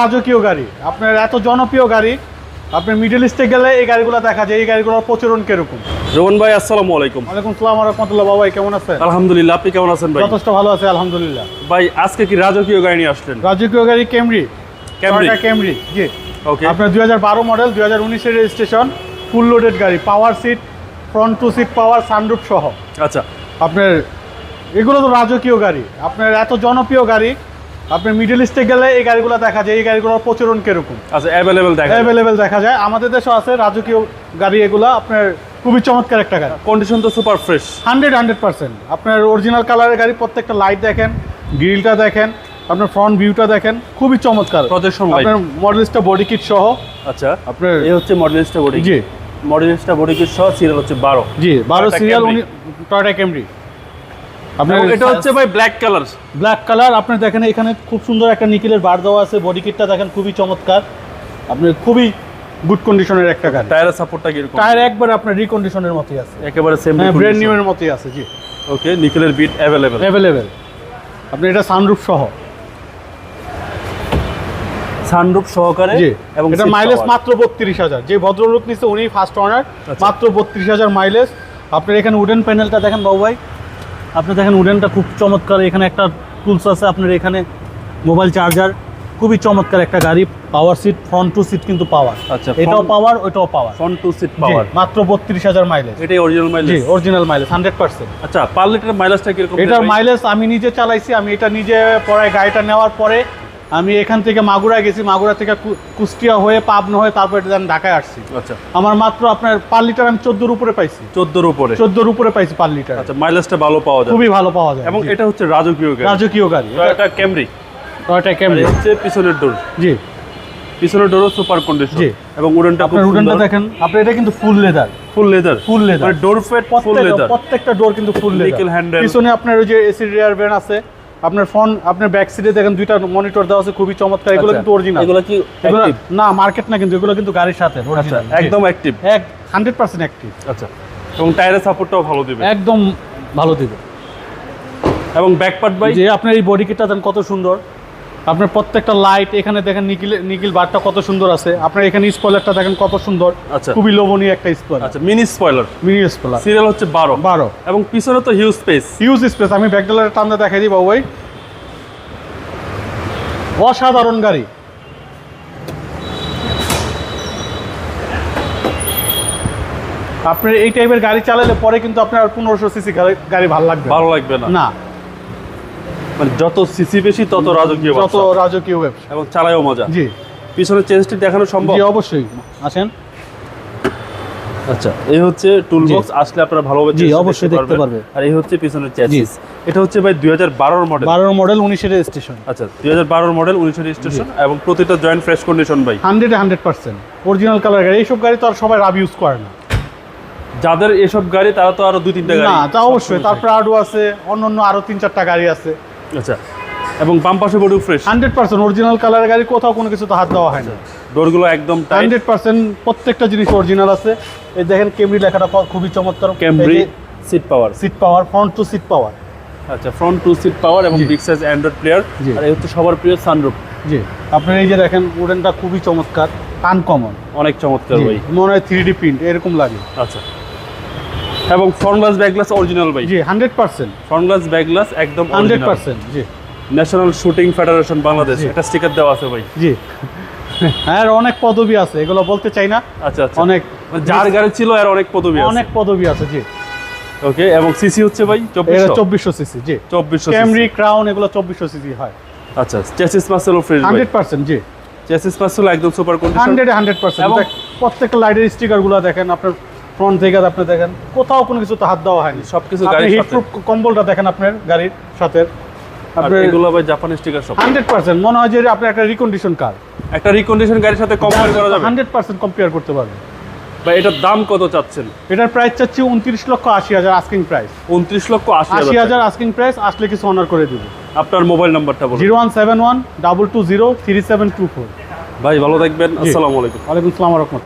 রাজকীয় গাড়ি আপনার এত জনপ্রিয় গাড়ি আপনার মিডল ইস্টে গেলে এই গাড়িগুলো দেখা যায় এই গাড়িগুলোর প্রচলন কীরকম? রোহন ভাই আসসালামু আলাইকুম। ওয়ালাইকুম সালাম রহমতুল্লাহ। বাবাই কেমন আছেন? আলহামদুলিল্লাহ আপনি কেমন আছেন ভাই? যথেষ্ট ভালো আছে আলহামদুলিল্লাহ। ভাই আজকে কি রাজকীয় গাড়ি নিয়ে আসলেন? রাজকীয় গাড়ি ক্যামরি Camry? ক্যামরি জি। ওকে আপনার দুই হাজার বারো মডেল দুই হাজার উনিশের রেজিস্ট্রেশন ফুল লোডেড গাড়ি power seat front two seat power sunroof সহ। আচ্ছা। আপনার এগুলো তো রাজকীয় গাড়ি। আপনার এত জনপ্রিয় গাড়ি আপনার মিডল ইস্টে গেলে এই গাড়িগুলো দেখা যায় এই গাড়িগুলোর প্রচলন কীরকম? আচ্ছা অ্যাভেলেবেল দেখা অ্যাভেলেবেল দেখা যায়। আমাদের দেশে আছে রাজকীয় গাড়ি এগুলো আপনার খুবই চমৎকার একটা গাড়ি। কন্ডিশন তো super fresh hundred hundred percent আপনার অরিজিনাল কালারের গাড়ি প্রত্যেকটা লাইট দেখেন গ্রিলটা দেখেন আপনার ফ্রন্ট ভিউটা দেখেন খুবই চমৎকার। light। আপনার মডেলিস্টটা বডি কিট সহ। আচ্ছা আপনার এই হচ্ছে মডেলিস্টা বডি জি। মডেলিস্টা বডি কিট সহ সিরিয়াল হচ্ছে বারো। জি বারো সিরিয়াল উনি টয়টা ক্যামরি আপনার এটা হচ্ছে ভাই ব্ল্যাক কালার ব্ল্যাক কালার আপনার দেখেন এখানে খুব সুন্দর একটা নিকেলের বার দেওয়া আছে বডি কিটটা দেখেন খুবই চমৎকার। আপনি খুবই গুড কন্ডিশনের একটা গাড়ি। টায়ারের সাপোর্টটা কীরকম? টায়ার একবার আপনার রিকন্ডিশনের মতোই আছে। একেবারে সেম হ্যাঁ ব্র্যান্ড নিউ এর মতোই আছে জি। ওকে নিকেলের বিট অ্যাভেলেবেল অ্যাভেলেবেল আপনি এটা সানরুফ সহ। সানরুফ সহকারে জি। এবং এটা মাইলেজ মাত্র বত্রিশ হাজার। যে ভদ্রলোক নিচ্ছে উনি ফার্স্ট অনার আচ্ছা। মাত্র বত্রিশ হাজার মাইলেজ আপনার এখানে উডেন প্যানেলটা দেখেন বাবু ভাই। আপনি দেখেন উডেনটা খুব চমৎকার এখানে একটা টুলস আছে আপনার এখানে মোবাইল চার্জার খুবই চমৎকার একটা গাড়ি power seat front two seat কিন্তু পাওয়ার আচ্ছা, এটাও পাওয়ার ওইটাও power front two seat power মাত্র বত্রিশ হাজার মাইলেজ এটাই অরিজিনাল জি mileage original mileage hundred percent আচ্ছা পার লিটার মাইলেজটা কীরকম এটার মাইলেজ আমি নিজে চালাইছি আমি এটা নিজে পরে গাড়িটা নেওয়ার পরে আমি এখান থেকে মাগুরা গেছি মাগুরা থেকে কুষ্টিয়া হয়ে পাবনা হয়ে তারপরে এটা আমি ঢাকায় আসছি। আচ্ছা। আমার মাত্র আপনার পার লিটার আমি চোদ্দোর উপরে পাইছি। চোদ্দোর উপরে? চোদ্দোর উপরে পাইছি পার লিটার। আচ্ছা মাইলেজটা ভালো পাওয়া যায়। খুবই ভালো পাওয়া যায়। এবং। এটা হচ্ছে রাজকীয় গাড়ি। রাজকীয় গাড়ি। টয়োটা ক্যামরি টয়টা ক্যামরি হচ্ছে পিছনের ডোর জি। পিছনের ডোরও সুপার কন্ডিশন জি। এবং উডেনটা আপনার উডেনটা দেখেন আপনার এটা কিন্তু full leather full leather full leather door ফেট ফুল লেদার প্রত্যেকটা ডোর কিন্তু ফুল লেদার। পিছনে আপনার ওই যে এসি রিয়ার ব্যান আছে আপনার ফোন আপনার ব্যাক সিটে দেখেন দুইটা মনিটর দেওয়া আছে খুবই চমৎকার। এগুলো কিন্তু অরিজিনাল আচ্ছা। এগুলো কি না মার্কেট না কিন্তু এগুলো কিন্তু গাড়ির সাথে আচ্ছা একদম অ্যাক্টিভ এক হান্ড্রেড পার্সেন্ট অ্যাক্টিভ আচ্ছা এবং টায়ারের সাপোর্টটাও ভালো দিবে। একদম ভালো দিবে। এবং ব্যাক পার্ট বাই যে আপনার এই বডি কিটটা দেন কত সুন্দর। আপনার প্রত্যেকটা লাইট এখানে দেখেন নিকিল নিকিল বারটা কত সুন্দর আছে। আপনার এখানে স্পয়লারটা দেখেন কত সুন্দর। আচ্ছা। খুবই লোভনীয় একটা স্পয়লার আচ্ছা mini spoiler mini spoiler serial হচ্ছে বারো। বারো। এবং পিছনে তো হিউজ স্পেস হিউজ স্পেস আমি ব্যাকডালার টান্দা দেখাই দিই বাবু ভাই অসাধারণ গাড়ি। আপনার এই টাইপের গাড়ি চালালে পরে কিন্তু আপনার পনেরোশো সিসি গাড়ি ভালো লাগবে ভালো লাগবে না। না। মানে যত সিসি বেশি তত রাজকীয় ব্যবসা। রাজকীয় ব্যবসা। এবং চালায়ও মজা। জি। চেঞ্জটি দেখানো সম্ভব? জি অবশ্যই। আসেন। আচ্ছা এই হচ্ছে টুল বক্স আসলে আপনারা ভালোভাবে জি, অবশ্যই দেখতে পারবে। আর এই হচ্ছে পিছনের চ্যাসিস এটা হচ্ছে ভাই দুই হাজার বারোর মডেল বারোর মডেল উনিশের রেজিস্ট্রেশন আচ্ছা দুই হাজার বারোর মডেল উনিশশো রেজিস্ট্রেশন এবং প্রতিটা জয়েন্ট ফ্রেশ কন্ডিশন ভাই। Hundred hundred percent. Original colour গাড়ি। এইসব গাড়ি তো আর সবাই রাব ইউজ করে না। যাদের এসব গাড়ি তারা তো আরও দুই তিনটা গাড়ি না তা অবশ্যই। তারপরে আরও আছে অন্য অন্য আরও তিন চারটা গাড়ি আছে। আচ্ছা এবং বাম পাশে body fresh. Hundred percent original colour গাড়ি কোথাও কোনো কিছু তো হাত দেওয়া হয় না। ডোরগুলো একদম টাইট হান্ড্রেড পার্সেন্ট প্রত্যেকটা জিনিস অরিজিনাল আছে। এই দেখেন কেমরি লেখাটা খুবই চমৎকার। Camry seat power seat power front two seat power আচ্ছা ফ্রন্ট টু সিট পাওয়ার এবং বিগ সাইজ অ্যান্ড্রয়েড প্লেয়ার আর এই হচ্ছে সবার প্রিয় সানরুফ জি। আপনার এই যে দেখেন উডেনটা খুবই চমৎকার আনকমন অনেক চমৎকার ভাই। মনে হয় থ্রি ডি প্রিন্ট এরকম লাগে। আচ্ছা। এবং front glass back glass original ভাই জি hundred percent front glass back glass একদম হান্ড্রেড অরিজিনাল পার্সেন্ট জি। National shooting federation Bangladesh. একটা স্টিকার দেওয়া আছে ভাই। জি। হ্যাঁ আর অনেক পদবি আছে এগুলো বলতে চাই না। আচ্ছা আচ্ছা। অনেক মানে যার গাড়ি ছিল আর অনেক পদবি আছে। অনেক পদবি আছে জি। ওকে এবং সিসি হচ্ছে ভাই এটা চব্বিশশো। চব্বিশশো সিসি জি। চব্বিশশো ক্যামরি ক্রাউন এগুলো চব্বিশশো সিসি হয়। আচ্ছা চেসিস মাসেলও ফ্রেশ ভাই হান্ড্রেড পার্সেন্ট জি। চেসিস মাসেল একদম super condition hundred hundred percent এবং- প্রত্যেকটা লাইটের স্টিকারগুলো দেখেন আপনার ফ্রন্ট থেকে আপনি দেখেন কোথাও কোনো কিছু তো হাত দেওয়া হয়নি। আপনি গাড়ির হিটপ্রুফ কম্বলটা দেখেন আপনার গাড়ির সাথে। আপনার এগুলো ভাই জাপানি স্টিকার সব। হান্ড্রেড পার্সেন্ট মনে হয় যে আপনার একটা রিকন্ডিশন কার একটা রিকন্ডিশন গাড়ির সাথে কম্পেয়ার করা যাবে। হান্ড্রেড পার্সেন্ট কম্পেয়ার করতে পারবেন। বা এটার দাম কত চাচ্ছেন? এটার প্রাইস চাচ্ছি লক্ষ আশি হাজার আস্কিং প্রাইস উনত্রিশ লক্ষ আশি আশি হাজার হাজার আস্কিং প্রাইস আসলে কিছু অনার করে দিব। আপনার মোবাইল নাম্বারটা বলুন। Zero one seven one double two zero three seven two four ভাই ভালো থাকবেন। আসসালামু আলাইকুম। ওয়ালাইকুম আসসালাম রহমতুল্লাহ।